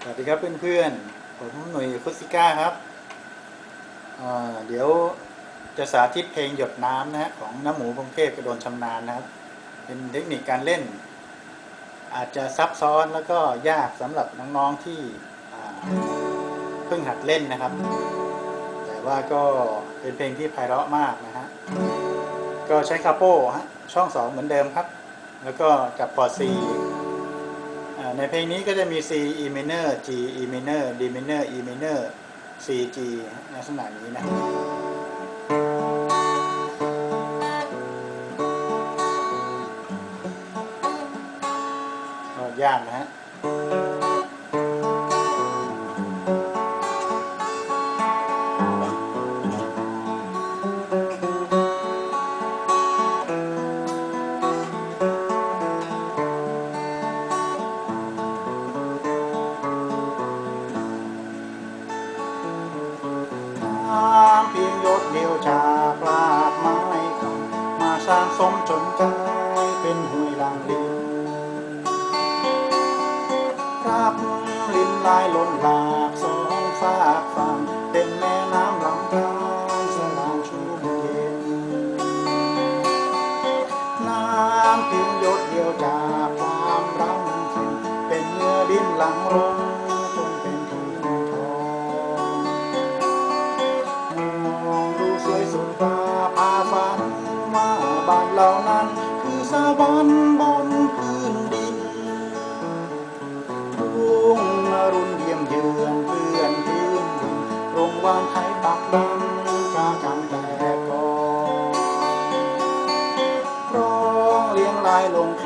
สวัสดีครับเพื่อนๆ ผมหนุ่ยคุสิก้าครับ เดี๋ยวจะสาธิตเพลงหยดน้ำนะฮะของน้ำหมูพงเทพกระโดนชำนาญนะครับ เป็นเทคนิคการเล่น อาจจะซับซ้อนแล้วก็ยากสำหรับน้องๆที่เพิ่งหัดเล่นนะครับ แต่ว่าก็เป็นเพลงที่ไพเราะมากนะฮะ ก็ใช้คาโป้ฮะช่องสองเหมือนเดิมครับ แล้วก็จับคอร์ด C อ่ ในเพลงนี้ก็จะมี C E minor G E minor D minor E minor C G ลักษณะนี้นะยากนะฮะ สร้างสมจนกลายเป็นห้วยลังลินรับลินลายล้นหลากสองฝากฝั่งเป็นแม่น้ำลำธารสลางชุ่มเย็น น้ำเพียงหยดเดียวจากความรักเข็นเป็นเนื้อดินหลังลง บอสวรรค์บนพื้นดินดวงอรุนเยี่ยมเยือนเพื่อนพื้นดินโรงวางไทยปักดันกาจังแต่ก่อนร้องเลี้ยงลายลงแข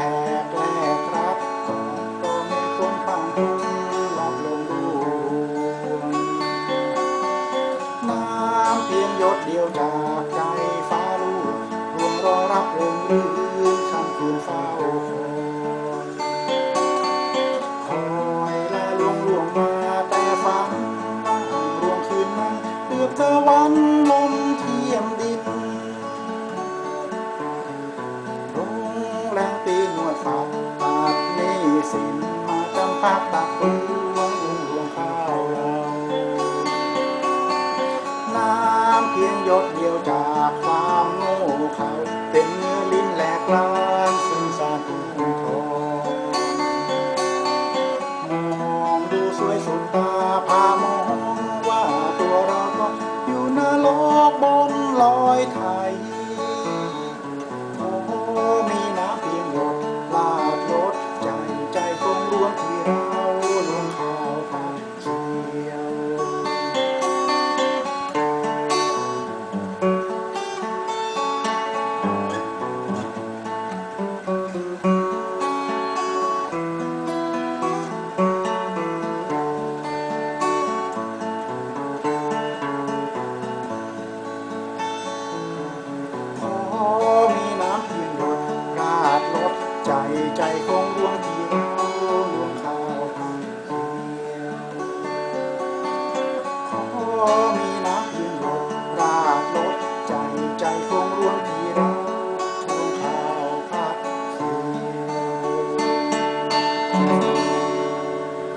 สินมาจำพักตักตัวลวงลวงข้าวเรา น้ำเพียงหยดเดียวจากความโง่เขาเป็นเนื้อลิ้นแหลกลานซึ่งสาดทุ่งทองมองดูสวยสุดตาพามอง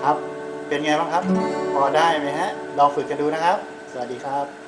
ครับ เป็นไงบ้างครับ พอได้ไหมฮะ ลองฝึกกันดูนะครับ สวัสดีครับ